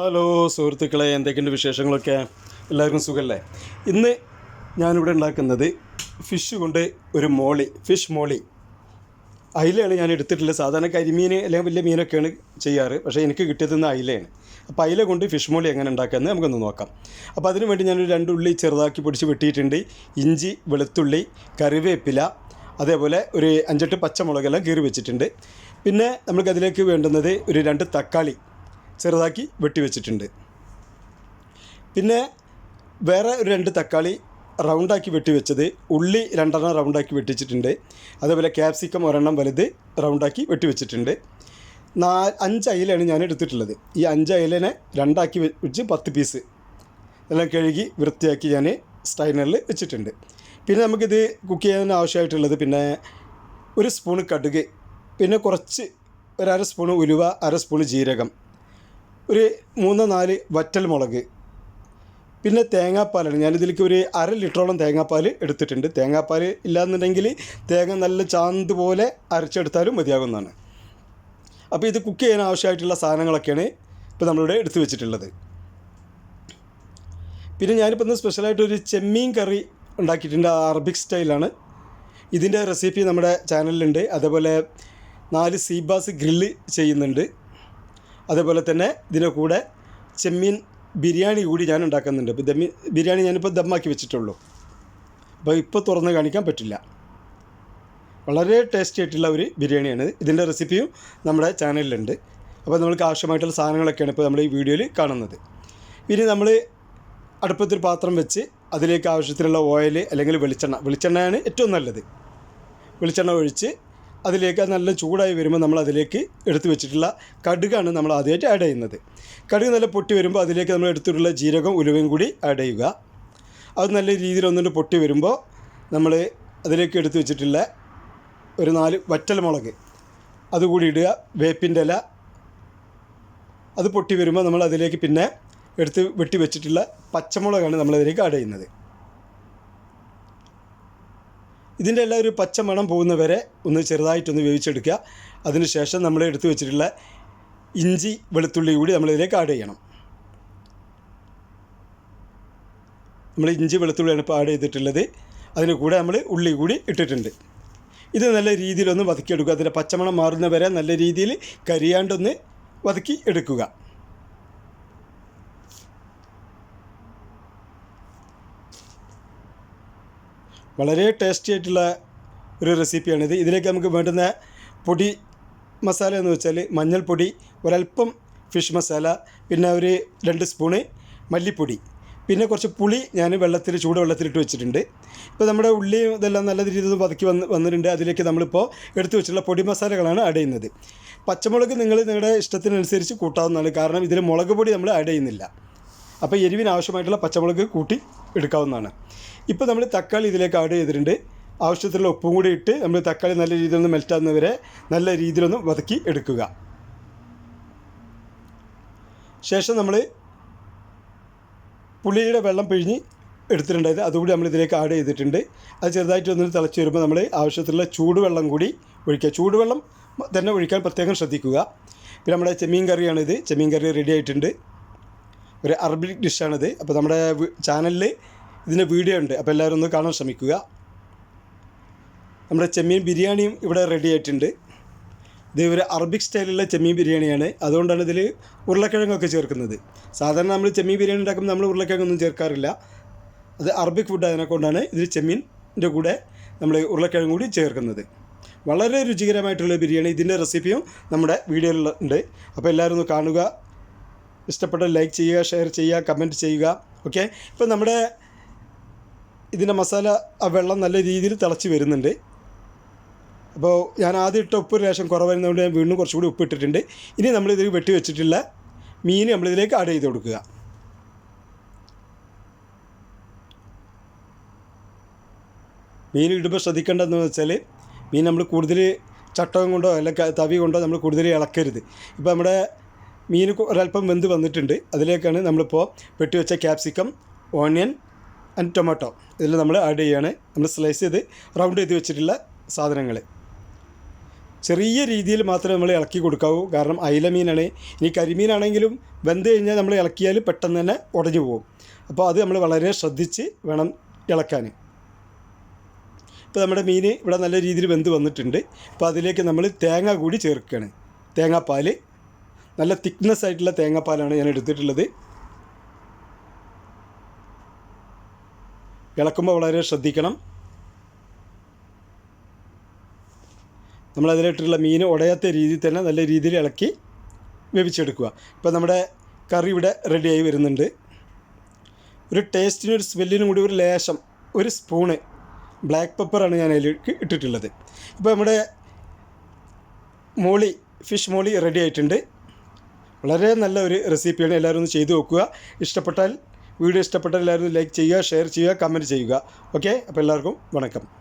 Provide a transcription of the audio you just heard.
Hello സുഹൃത്തുക്കളെ എന്തൊക്കെയുണ്ട് വിശേഷങ്ങളൊക്കെ? എല്ലാവർക്കും സുഖമല്ലേ ഇന്ന് ഞാനിവിടെ ഉണ്ടാക്കുന്നത് ഫിഷ് കൊണ്ട് ഒരു മോളി ഫിഷ് മോളി. അയിലയാണ് ഞാൻ എടുത്തിട്ടുള്ളത്. സാധാരണ കരിമീൻ അല്ലെങ്കിൽ വലിയ മീനൊക്കെയാണ് ചെയ്യാറ്. പക്ഷേ എനിക്ക് കിട്ടിയത് ഇന്ന് അയിലയാണ്. അപ്പോൾ അയില കൊണ്ട് ഫിഷ് മോളി എങ്ങനെ ഉണ്ടാക്കാമെന്ന് നമുക്കൊന്ന് നോക്കാം. അപ്പോൾ അതിനു വേണ്ടി ഞാനൊരു രണ്ട് ഉള്ളി ചെറുതാക്കി പൊടിച്ച് വെട്ടിയിട്ടുണ്ട്. ഇഞ്ചി വെളുത്തുള്ളി കറിവേപ്പില അതേപോലെ ഒരു അഞ്ചെട്ട് പച്ചമുളകെല്ലാം കീറി വെച്ചിട്ടുണ്ട്. പിന്നെ നമുക്കതിലേക്ക് വേണ്ടുന്നത് ഒരു രണ്ട് തക്കാളി. ചെറുതാക്കി വെട്ടിവെച്ചിട്ടുണ്ട്. പിന്നെ വേറെ ഒരു രണ്ട് തക്കാളി റൗണ്ടാക്കി വെട്ടിവെച്ചത് ഉള്ളി രണ്ടെണ്ണം റൗണ്ടാക്കി വെട്ടിച്ചിട്ടുണ്ട്. അതേപോലെ ക്യാപ്സിക്കം ഒരെണ്ണം വലുത് റൗണ്ടാക്കി വെട്ടിവെച്ചിട്ടുണ്ട്. നാ അഞ്ച് അയിലാണ് ഞാൻ എടുത്തിട്ടുള്ളത്. ഈ അഞ്ച് അയിലിനെ രണ്ടാക്കി വെച്ച് പത്ത് പീസ് എല്ലാം കഴുകി വൃത്തിയാക്കി ഞാൻ സ്റ്റൈനറിൽ വെച്ചിട്ടുണ്ട്. പിന്നെ നമുക്കിത് കുക്ക് ചെയ്യാൻ ആവശ്യമായിട്ടുള്ളത് പിന്നെ ഒരു സ്പൂണ് കടുക് പിന്നെ കുറച്ച് ഒരു അര സ്പൂണ് ഉലുവ അര സ്പൂണ് ജീരകം ഒരു മൂന്ന് നാല് വറ്റൽ മുളക്. പിന്നെ തേങ്ങാപ്പാലാണ്. ഞാനിതിലേക്ക് ഒരു അര ലിറ്ററോളം തേങ്ങാപ്പാൽ എടുത്തിട്ടുണ്ട്. തേങ്ങാപ്പാൽ ഇല്ലാന്നുണ്ടെങ്കിൽ തേങ്ങ നല്ല ചാന്ത് പോലെ അരച്ചെടുത്താലും മതിയാകുന്നതാണ്. അപ്പോൾ ഇത് കുക്ക് ചെയ്യാൻ ആവശ്യമായിട്ടുള്ള സാധനങ്ങളൊക്കെയാണ് ഇപ്പോൾ നമ്മളിവിടെ എടുത്തു വെച്ചിട്ടുള്ളത്. പിന്നെ ഞാനിപ്പോൾ ഇന്ന് സ്പെഷ്യലായിട്ട് ഒരു ചെമ്മീൻ കറി ഉണ്ടാക്കിയിട്ടുണ്ട്. അറബിക് സ്റ്റൈലാണ്. ഇതിന്റെ റെസിപ്പി നമ്മുടെ ചാനലിലുണ്ട് അതേപോലെ നാല് സീബാസ് ഗ്രില്ല് ചെയ്യുന്നുണ്ട്. അതേപോലെ തന്നെ ഇതിന്റെ കൂടെ ചെമ്മീൻ ബിരിയാണി കൂടി ഞാൻ ഉണ്ടാക്കുന്നുണ്ട്. ഇപ്പോൾ ദമ്മി ബിരിയാണി ഞാനിപ്പോൾ ദമ്മാക്കി വെച്ചിട്ടുള്ളൂ. അപ്പോൾ ഇപ്പോൾ തുറന്ന് കാണിക്കാൻ പറ്റില്ല. വളരെ ടേസ്റ്റി ആയിട്ടുള്ള ഒരു ബിരിയാണിയാണ്. ഇതിന്റെ റെസിപ്പിയും നമ്മുടെ ചാനലിലുണ്ട്. അപ്പോൾ നമ്മൾക്ക് ആവശ്യമായിട്ടുള്ള സാധനങ്ങളൊക്കെയാണ് ഇപ്പോൾ നമ്മൾ ഈ വീഡിയോയിൽ കാണുന്നത്. ഇനി നമ്മൾ അടുപ്പത്തൊരു പാത്രം വെച്ച് അതിലേക്ക് ആവശ്യത്തിനുള്ള ഓയിൽ അല്ലെങ്കിൽ വെളിച്ചെണ്ണ വെളിച്ചെണ്ണയാണ് ഏറ്റവും നല്ലത്. വെളിച്ചെണ്ണ ഒഴിച്ച് അതിലേക്ക് നല്ല ചൂടായി വരുമ്പോൾ നമ്മൾ അതിലേക്ക് എടുത്തു വെച്ചിട്ടുള്ള കടുകാണ് നമ്മൾ ആദ്യമായിട്ട് ആഡ് ചെയ്യുന്നത്. കടുക് നല്ല പൊട്ടി വരുമ്പോൾ അതിലേക്ക് നമ്മൾ എടുത്തിട്ടുള്ള ജീരകം ഉലുവയും കൂടി ആഡ് ചെയ്യുക. അത് നല്ല രീതിയിൽ ഒന്നുകൊണ്ട് പൊട്ടി വരുമ്പോൾ നമ്മൾ അതിലേക്ക് എടുത്തു വെച്ചിട്ടുള്ള ഒരു നാല് വറ്റൽ മുളക് അതുകൂടി ഇടുക. വേപ്പിന്റെ ഇല. അത് പൊട്ടി വരുമ്പോൾ നമ്മൾ അതിലേക്ക് പിന്നെ എടുത്ത് വെട്ടി വെച്ചിട്ടുള്ള പച്ചമുളകാണ് നമ്മളതിലേക്ക് ആഡ് ചെയ്യുന്നത്. ഇതിന്റെ എല്ലാം ഒരു പച്ച മണം പോകുന്ന വരെ ഒന്ന് ചെറുതായിട്ടൊന്ന് വേവിച്ചെടുക്കുക. അതിനുശേഷം നമ്മൾ എടുത്തു വെച്ചിട്ടുള്ള ഇഞ്ചി വെളുത്തുള്ളി കൂടി നമ്മളിതിലേക്ക് ആഡ് ചെയ്യണം. നമ്മൾ ഇഞ്ചി വെളുത്തുള്ളിയാണ് ഇപ്പോൾ ആഡ് ചെയ്തിട്ടുള്ളത്. അതിന് കൂടെ നമ്മൾ ഉള്ളി കൂടി ഇട്ടിട്ടുണ്ട്. ഇത് നല്ല രീതിയിലൊന്ന് വതക്കിയെടുക്കുക. അതിന്റെ പച്ചമണം മാറുന്ന വരെ നല്ല രീതിയിൽ കരിയാണ്ടൊന്ന് വതക്കി എടുക്കുക. വളരെ ടേസ്റ്റി ആയിട്ടുള്ള ഒരു റെസിപ്പിയാണിത് ഇതിലേക്ക് നമുക്ക് വേണ്ടുന്ന പൊടി മസാല എന്ന് വെച്ചാൽ മഞ്ഞൾപ്പൊടി ഒരല്പം ഫിഷ് മസാല പിന്നെ ഒരു രണ്ട് സ്പൂണ് മല്ലിപ്പൊടി. പിന്നെ കുറച്ച് പുളി ഞാൻ വെള്ളത്തിൽ ചൂട് വെള്ളത്തിലിട്ട് വെച്ചിട്ടുണ്ട്. ഇപ്പോൾ നമ്മുടെ ഉള്ളി ഇതെല്ലാം നല്ല രീതിയിൽ വതക്കി വന്ന് വന്നിട്ടുണ്ട്. അതിലേക്ക് നമ്മളിപ്പോൾ എടുത്തു വെച്ചിട്ടുള്ള പൊടി മസാലകളാണ് ആഡ് ചെയ്യുന്നത്. പച്ചമുളക് നിങ്ങൾ നിങ്ങളുടെ ഇഷ്ടത്തിനനുസരിച്ച് കൂട്ടാവുന്നതാണ്. കാരണം ഇതിൽ മുളക് പൊടി നമ്മൾ ആഡ് ചെയ്യുന്നില്ല. അപ്പോൾ എരിവിന് ആവശ്യമായിട്ടുള്ള പച്ചമുളക് കൂട്ടി എടുക്കാവുന്നതാണ്. ഇപ്പോൾ നമ്മൾ തക്കാളി ഇതിലേക്ക് ആഡ് ചെയ്തിട്ടുണ്ട്. ആവശ്യത്തിലുള്ള ഉപ്പും കൂടി ഇട്ട് നമ്മൾ തക്കാളി നല്ല രീതിയിൽ ഒന്ന് മെൽറ്റാകുന്നവരെ നല്ല രീതിയിലൊന്ന് വതക്കി എടുക്കുക. ശേഷം നമ്മൾ പുളിയുടെ വെള്ളം പിഴിഞ്ഞ് എടുത്തിട്ടുണ്ടായത് അതുകൂടി നമ്മൾ ഇതിലേക്ക് ആഡ് ചെയ്തിട്ടുണ്ട്. അത് ചെറുതായിട്ട് ഒന്ന് തിളച്ച് വരുമ്പോൾ നമ്മൾ ആവശ്യത്തിലുള്ള ചൂടുവെള്ളം കൂടി ഒഴിക്കുക. ചൂടുവെള്ളം തന്നെ ഒഴിക്കാൻ പ്രത്യേകം ശ്രദ്ധിക്കുക. പിന്നെ നമ്മുടെ ചെമ്മീൻ കറിയാണിത്. ചെമ്മീൻ കറി റെഡി ആയിട്ടുണ്ട്. ഒരു അറബിക് ഡിഷാണിത്. അപ്പോൾ നമ്മുടെ ചാനലിൽ ഇതിന്റെ വീഡിയോ ഉണ്ട്. അപ്പോൾ എല്ലാവരും ഒന്ന് കാണാൻ ശ്രമിക്കുക. നമ്മുടെ ചെമ്മീൻ ബിരിയാണിയും ഇവിടെ റെഡി ആയിട്ടുണ്ട്. ഇത് ഒരു അറബിക് സ്റ്റൈലിലുള്ള ചെമ്മീൻ ബിരിയാണിയാണ്. അതുകൊണ്ടാണ് ഇതിൽ ഉരുളക്കിഴങ്ങൊക്കെ ചേർക്കുന്നത്. സാധാരണ നമ്മൾ ചെമ്മീൻ ബിരിയാണി ഉണ്ടാക്കുമ്പോൾ നമ്മൾ ഉരുളക്കിഴങ്ങൊന്നും ചേർക്കാറില്ല. അത് അറബിക് ഫുഡ് അതിനെക്കൊണ്ടാണ് ഇതിൽ ചെമ്മീന്റെ കൂടെ നമ്മൾ ഉരുളക്കിഴങ്ങ് കൂടി ചേർക്കുന്നത്. വളരെ രുചികരമായിട്ടുള്ള ബിരിയാണി ഇതിന്റെ റെസിപ്പിയും നമ്മുടെ വീഡിയോയിലുണ്ട്. അപ്പോൾ എല്ലാവരും ഒന്ന് കാണുക. ഇഷ്ടപ്പെട്ട ലൈക്ക് ചെയ്യുക ഷെയർ ചെയ്യുക കമന്റ് ചെയ്യുക. ഓക്കെ ഇപ്പോൾ നമ്മുടെ ഇതിന്റെ മസാല ആ വെള്ളം നല്ല രീതിയിൽ തിളച്ച് വരുന്നുണ്ട്. അപ്പോൾ ഞാൻ ആദ്യം ഇട്ട ഉപ്പ് ലേശം കുറവായിരുന്നതുകൊണ്ട് ഞാൻ വീണ്ടും കുറച്ചുകൂടി ഉപ്പ് ഇട്ടിട്ടുണ്ട്. ഇനി നമ്മളിതിൽ വെട്ടി വെച്ചിട്ടുള്ള മീൻ നമ്മളിതിലേക്ക് ആഡ് ചെയ്ത് കൊടുക്കുക. മീൻ ഇടുമ്പോൾ ശ്രദ്ധിക്കേണ്ടതെന്ന് വെച്ചാൽ മീൻ നമ്മൾ കൂടുതൽ ചട്ടകം കൊണ്ടോ അല്ലെങ്കിൽ തവി കൊണ്ടോ നമ്മൾ കൂടുതൽ ഇളക്കരുത്. ഇപ്പോൾ നമ്മുടെ മീൻ ഒരല്പം വെന്ത് വന്നിട്ടുണ്ട്. അതിലേക്കാണ് നമ്മളിപ്പോൾ വെട്ടിവെച്ച ക്യാപ്സിക്കം ഓണിയൻ ആൻഡ് ടൊമാറ്റോ ഇതിൽ നമ്മൾ ആഡ് ചെയ്യുകയാണ് നമ്മൾ സ്ലൈസ് ചെയ്ത് റൗണ്ട് ചെയ്ത് വെച്ചിട്ടുള്ള സാധനങ്ങൾ ചെറിയ രീതിയിൽ മാത്രമേ നമ്മൾ ഇളക്കി കൊടുക്കാവൂ. കാരണം അയില മീനാണ്. ഇനി കരിമീനാണെങ്കിലും വെന്ത് കഴിഞ്ഞാൽ നമ്മൾ ഇളക്കിയാൽ പെട്ടെന്ന് തന്നെ ഉടഞ്ഞു പോകും. അപ്പോൾ അത് നമ്മൾ വളരെ ശ്രദ്ധിച്ച് വേണം ഇളക്കാൻ ഇപ്പോൾ നമ്മുടെ മീൻ ഇവിടെ നല്ല രീതിയിൽ വെന്ത് വന്നിട്ടുണ്ട്. അപ്പോൾ അതിലേക്ക് നമ്മൾ തേങ്ങ കൂടി ചേർക്കുകയാണ് തേങ്ങാപ്പാൽ നല്ല തിക്നെസ് ആയിട്ടുള്ള തേങ്ങാപ്പാലാണ് ഞാൻ എടുത്തിട്ടുള്ളത്. ഇളക്കുമ്പോൾ വളരെ ശ്രദ്ധിക്കണം. നമ്മൾ അതിലിട്ടുള്ള മീൻ ഉടയാത്ത രീതിയിൽ തന്നെ നല്ല രീതിയിൽ ഇളക്കി വേവിച്ചെടുക്കുക. ഇപ്പോൾ നമ്മുടെ കറി ഇവിടെ റെഡിയായി വരുന്നുണ്ട്. ഒരു ടേസ്റ്റിനും ഒരു സ്മെല്ലിനും കൂടി ഒരു ലേശം ഒരു സ്പൂണ് ബ്ലാക്ക് പെപ്പറാണ് ഞാൻ അതിലേക്ക് ഇട്ടിട്ടുള്ളത്. ഇപ്പോൾ നമ്മുടെ മോളി ഫിഷ് മോളി റെഡി ആയിട്ടുണ്ട്. വളരെ നല്ല ഒരു റെസിപ്പിയാണ് എല്ലാവരും ഒന്ന് ചെയ്തു നോക്കുക. ഇഷ്ടപ്പെട്ടാൽ വീഡിയോ ഇഷ്ടപ്പെട്ടാൽ എല്ലാവരും ലൈക്ക് ചെയ്യുക ഷെയർ ചെയ്യുക കമന്റ് ചെയ്യുക. ഓക്കെ അപ്പോൾ എല്ലാവർക്കും വണക്കം.